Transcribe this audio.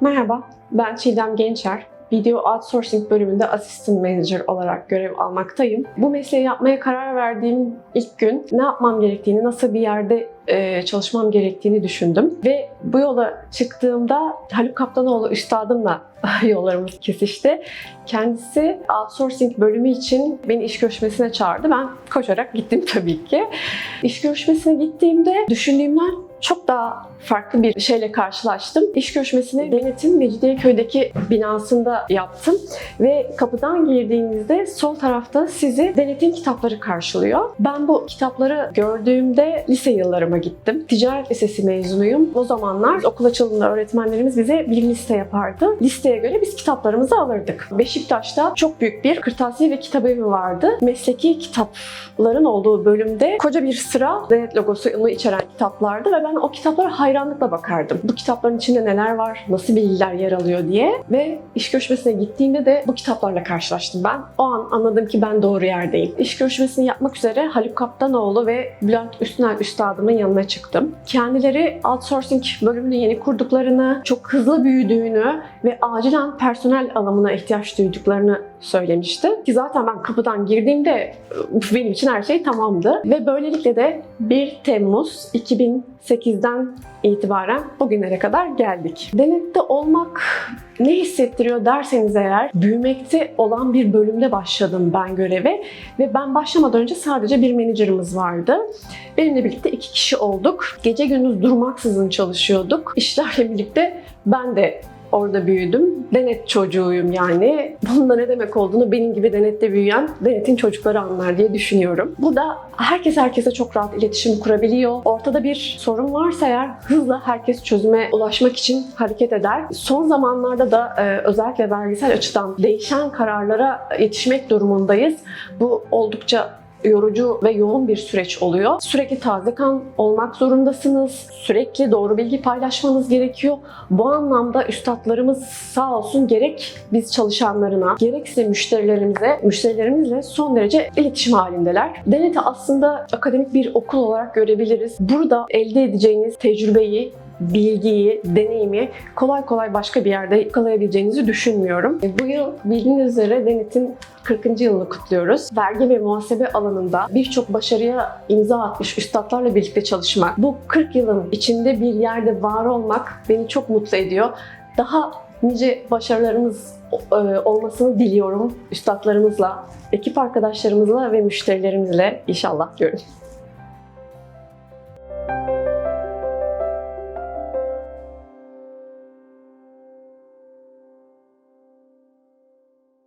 Merhaba, ben Çiğdem Gençer. Video Outsourcing bölümünde Assistant Manager olarak görev almaktayım. Bu mesleği yapmaya karar verdiğim ilk gün ne yapmam gerektiğini, nasıl bir yerde e, çalışmam gerektiğini düşündüm. Ve bu yola çıktığımda Haluk Kaptanoğlu üstadımla yollarımız kesişti. Kendisi outsourcing bölümü için beni iş görüşmesine çağırdı. Ben koşarak gittim tabii ki. İş görüşmesine gittiğimde düşündüğümden çok daha farklı bir şeyle karşılaştım. İş görüşmesini Denet'in Mecidiyeköy'deki binasında yaptım ve kapıdan girdiğinizde sol tarafta sizi Denet'in kitapları karşılıyor. Ben bu kitapları gördüğümde lise yıllarıma gittim. Ticaret Lisesi mezunuyum. O zamanlar okul açıldığında öğretmenlerimiz bize bir liste yapardı. Listeye göre biz kitaplarımızı alırdık. Beşiktaş'ta çok büyük bir kırtasiye ve kitap evi vardı. Mesleki kitapların olduğu bölümde koca bir sıra Denet logosunu içeren kitaplardı ve ben o kitaplara hayranlıkla bakardım. Bu kitapların içinde neler var, nasıl bilgiler yer alıyor diye ve iş görüşmesine gittiğimde de bu kitaplarla karşılaştım ben. O an anladım ki ben doğru yerdeyim. İş görüşmesini yapmak üzere Haluk Kaptanoğlu ve Bülent Üstüner Üstadımın yanına çıktım. Kendileri outsourcing bölümünü yeni kurduklarını, çok hızlı büyüdüğünü ve acilen personel alımına ihtiyaç duyduklarını söylemişti. Ki zaten ben kapıdan girdiğimde benim için her şey tamamdı. Ve böylelikle de 1 Temmuz 2008'den itibaren bugünlere kadar geldik. Denette olmak ne hissettiriyor derseniz eğer büyümekte olan bir bölümde başladım ben göreve ve ben başlamadan önce sadece bir menajerimiz vardı. Benimle birlikte iki kişi olduk. Gece gündüz durmaksızın çalışıyorduk. İşlerle birlikte ben de orada büyüdüm. Denet çocuğuyum yani. Bunun da ne demek olduğunu benim gibi denette büyüyen denetin çocukları anlar diye düşünüyorum. Burada herkes herkese çok rahat iletişim kurabiliyor. Ortada bir sorun varsa eğer hızla herkes çözüme ulaşmak için hareket eder. Son zamanlarda da e, özellikle vergisel açıdan değişen kararlara yetişmek durumundayız. Bu oldukça yorucu ve yoğun bir süreç oluyor. Sürekli taze kan olmak zorundasınız. Sürekli doğru bilgi paylaşmanız gerekiyor. Bu anlamda üstadlarımız sağ olsun gerek biz çalışanlarına gerekse müşterilerimize, müşterilerimizle son derece iletişim halindeler. Denet'i aslında akademik bir okul olarak görebiliriz. Burada elde edeceğiniz tecrübeyi bilgiyi, deneyimi kolay kolay başka bir yerde yakalayabileceğinizi düşünmüyorum. Bu yıl bildiğiniz üzere Denet'in 40. yılını kutluyoruz. Vergi ve muhasebe alanında birçok başarıya imza atmış üstadlarla birlikte çalışmak, bu 40 yılın içinde bir yerde var olmak beni çok mutlu ediyor. Daha nice başarılarımız e, olmasını diliyorum üstadlarımızla, ekip arkadaşlarımızla ve müşterilerimizle inşallah diyorum.